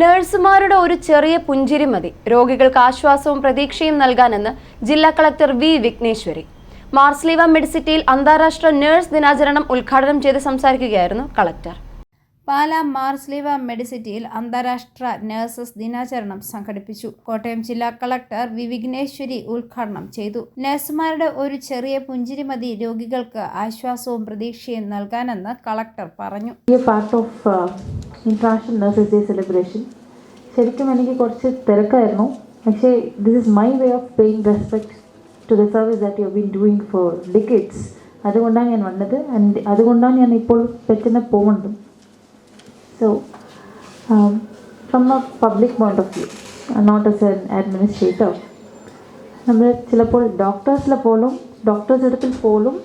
നഴ്സുമാരുടെ ഒരു ചെറിയ പുഞ്ചിരി മതി. രോഗികൾക്ക് ആശ്വാസവും പ്രതീക്ഷയും നൽകാനെന്ന് ജില്ലാ കളക്ടർ വി വിഘ്നേശ്വരി. മാർസ്ലീവ മെഡിസിറ്റിയിൽ അന്താരാഷ്ട്ര നഴ്സ് ദിനാചരണം ഉദ്ഘാടനം ചെയ്ത് സംസാരിക്കുകയായിരുന്നു കളക്ടർ. പാല മാർസ്ലീവ മെഡിസിറ്റിയിൽ അന്താരാഷ്ട്ര നഴ്സസ് ദിനാചരണം സംഘടിപ്പിച്ചു. കോട്ടയം ജില്ലാ കളക്ടർ വി വിഘ്നേശ്വരി ഉദ്ഘാടനം ചെയ്തു. നഴ്സുമാരുടെ ഒരു ചെറിയ പുഞ്ചിരി മതി. രോഗികൾക്ക് ആശ്വാസവും പ്രതീക്ഷയും നൽകാനെന്ന് കളക്ടർ പറഞ്ഞു. Part a part nurses day celebration. ശരിക്കും എനിക്ക് കുറച്ച് തിരക്കായിരുന്നു. പക്ഷേ this is my way of paying respect to the service that you been doing for decades അതുകൊണ്ടാണ് ഞാൻ വന്നത്. ആൻഡ് അതുകൊണ്ടാണ് ഞാൻ ഇപ്പോൾ പെട്ടെന്ന് പോകുന്നത്. So from a public point of view not as an administrator നമ്മൾ ചിലപ്പോൾ ഡോക്ടേഴ്സിലെ പോലും ഡോക്ടേഴ്സ് അടുത്തിൽ പോലും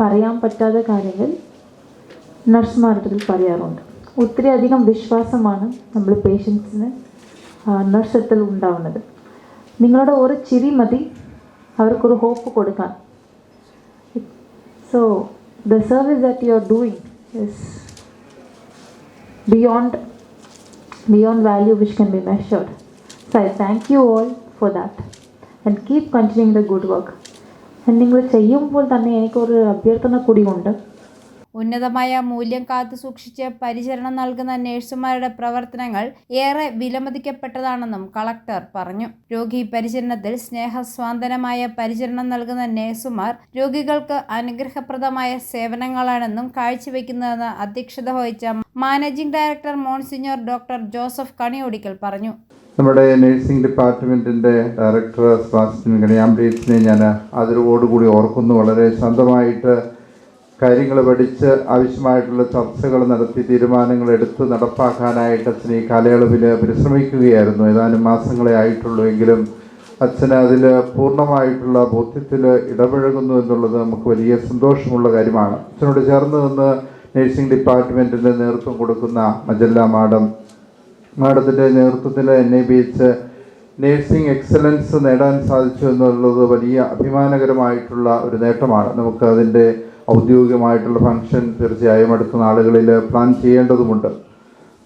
പറയാൻ പറ്റാത്ത കാര്യങ്ങൾ നഴ്സുമാരുടെ പറയാറുണ്ട്. ഒത്തിരി അധികം വിശ്വാസമാണ് നമ്മൾ പേഷ്യൻസിന് നഴ്സ് അടുത്തിൽ ഉണ്ടാവുന്നത്. നിങ്ങളുടെ ഒരു ചിരി മതി. അവർക്കൊരു ഹോപ്പ് കൊടുക്കാൻ. So the service that you are doing is beyond beyond value which can be measured so I thank you all for that and keep continuing the good work നിങ്ങൾ ചെയ്യുമ്പോൾ തന്നെ എനിക്കൊരു അഭ്യർത്ഥന കൂടിയുണ്ട് ഉന്നതമായ മൂല്യം കാത്തു സൂക്ഷിച്ച് പരിചരണം നൽകുന്ന നഴ്സുമാരുടെ പ്രവർത്തനങ്ങൾ ഏറെ വിലമതിക്കപ്പെട്ടതാണെന്നും കളക്ടർ പറഞ്ഞു. രോഗി പരിചരണത്തിൽ സ്നേഹസ്വാന്തനമായ പരിചരണം നൽകുന്ന നഴ്സുമാർ രോഗികൾക്ക് അനുഗ്രഹപ്രദമായ സേവനങ്ങളാണെന്നും കാഴ്ചവെക്കുന്നതെന്ന് അധ്യക്ഷത വഹിച്ച managing director monsignor doctor Joseph Kaniyodickal പറഞ്ഞു. നമ്മുടെ നഴ്സിംഗ് ഡിപ്പാർട്ട്മെന്റിന്റെ ഡയറക്ടർ സ്വാസ്തിൻ കണിയാംബ്രീസിനെ ഞാൻ ആദരവോടുകൂടി ഓർക്കുന്നു. വളരെ ശാന്തമായിട്ട് കാര്യങ്ങൾ പഠിച്ച് ആവശ്യമായിട്ടുള്ള ചർച്ചകൾ നടത്തി തീരുമാനങ്ങൾ എടുത്ത് നടപ്പാക്കാനായിട്ട് അച്ഛൻ ഈ കാലയളവിൽ പരിശ്രമിക്കുകയായിരുന്നു. ഏതാനും മാസങ്ങളെ ആയിട്ടുള്ളൂ എങ്കിലും അച്ഛന് അതിൽ പൂർണമായിട്ടുള്ള ബോധ്യത്തിൽ ഇടപഴകുന്നു എന്നുള്ളത് നമുക്ക് വലിയ സന്തോഷമുള്ള കാര്യമാണ്. അച്ഛനോട് ചേർന്ന് നിന്ന് നഴ്സിംഗ് ഡിപ്പാർട്ട്മെന്റിന് നേതൃത്വം കൊടുക്കുന്ന മജല്ല മാഡം മാഡത്തിന്റെ നേതൃത്വത്തിൽ N I B H nursing excellence നേടാൻ സാധിച്ചു എന്നുള്ളത് വലിയ അഭിമാനകരമായിട്ടുള്ള ഒരു നേട്ടമാണ്. നമുക്ക് അതിന്റെ ഔദ്യോഗികമായിട്ടുള്ള ഫംഗ്ഷൻ തീർച്ചയായും അടുത്ത നാളുകളിൽ പ്ലാൻ ചെയ്യേണ്ടതുമുണ്ട്.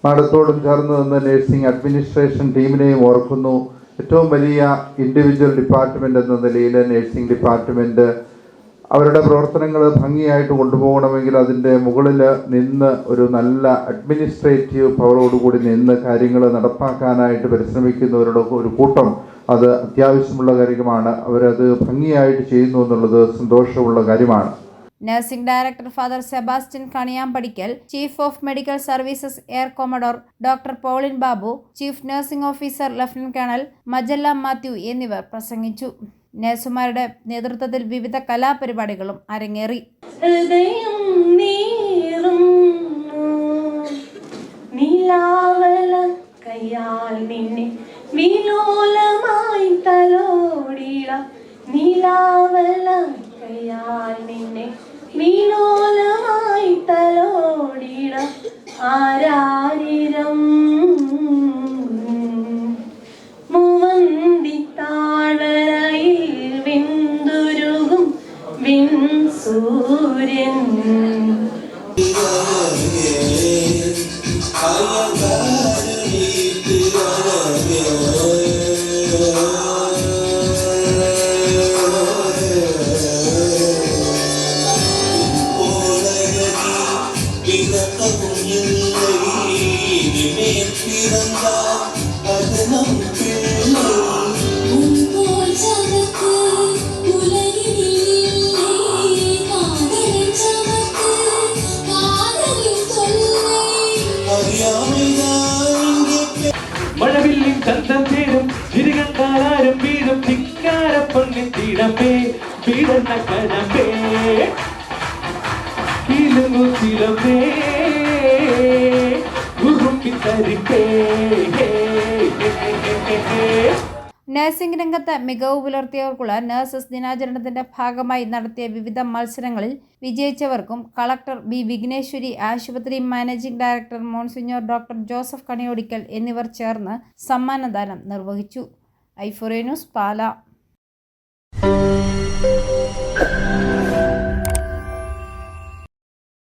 മാഡത്തോടും ചേർന്ന് നിന്ന് നേഴ്സിംഗ് അഡ്മിനിസ്ട്രേഷൻ ടീമിനെയും ഓർക്കുന്നു. ഏറ്റവും വലിയ ഇൻഡിവിജ്വൽ ഡിപ്പാർട്ട്മെന്റ് എന്ന നിലയിൽ നഴ്സിംഗ് ഡിപ്പാർട്ട്മെന്റ് അവരുടെ പ്രവർത്തനങ്ങൾ ഭംഗിയായിട്ട് കൊണ്ടുപോകണമെങ്കിൽ അതിന്റെ മുകളിൽ നിന്ന് ഒരു നല്ല അഡ്മിനിസ്ട്രേറ്റീവ് പവറോടുകൂടി നിന്ന് കാര്യങ്ങൾ നടപ്പാക്കാനായിട്ട് പരിശ്രമിക്കുന്നവരുടെ ഒരു കൂട്ടം അത് അത്യാവശ്യമുള്ള കാര്യമാണ്. അവരത് ഭംഗിയായിട്ട് ചെയ്യുന്നു എന്നുള്ളത് സന്തോഷമുള്ള കാര്യമാണ്. Nursing director father Sebastian Kaniyampadickal chief of medical services air commodore doctor Polin Babu chief nursing officer lieutenant colonel Majalla Mathew എന്നിവർ പ്രസംഗിച്ചു. നഴ്സുമാരുടെ നേതൃത്വത്തിൽ വിവിധ കലാപരിപാടികളും അരങ്ങേറി. നീലാവല കയ്യാൽ നിന്നെ മഴവില്ലിൻ ചന്തം ചിരികണ്ടാരും വീഴും ചിങ്കാര പൊന്നിൻ തീടമ്പേ വീടുന്ന കഴമ്പേ ഇലുങ്ങു തരിപ്പേ നഴ്സിംഗ് രംഗത്ത് മികവ് പുലർത്തിയവർക്കുള്ള നഴ്സസ് ദിനാചരണത്തിന്റെ ഭാഗമായി നടത്തിയ വിവിധ മത്സരങ്ങളിൽ വിജയിച്ചവർക്കും കളക്ടർ ബി വിഘ്നേശ്വരി ആശുപത്രി managing director monsignor doctor Joseph Kaniyodickal എന്നിവർ ചേർന്ന് സമ്മാനദാനം നിർവഹിച്ചു. ഐഫോറിയ ന്യൂസ് പാല.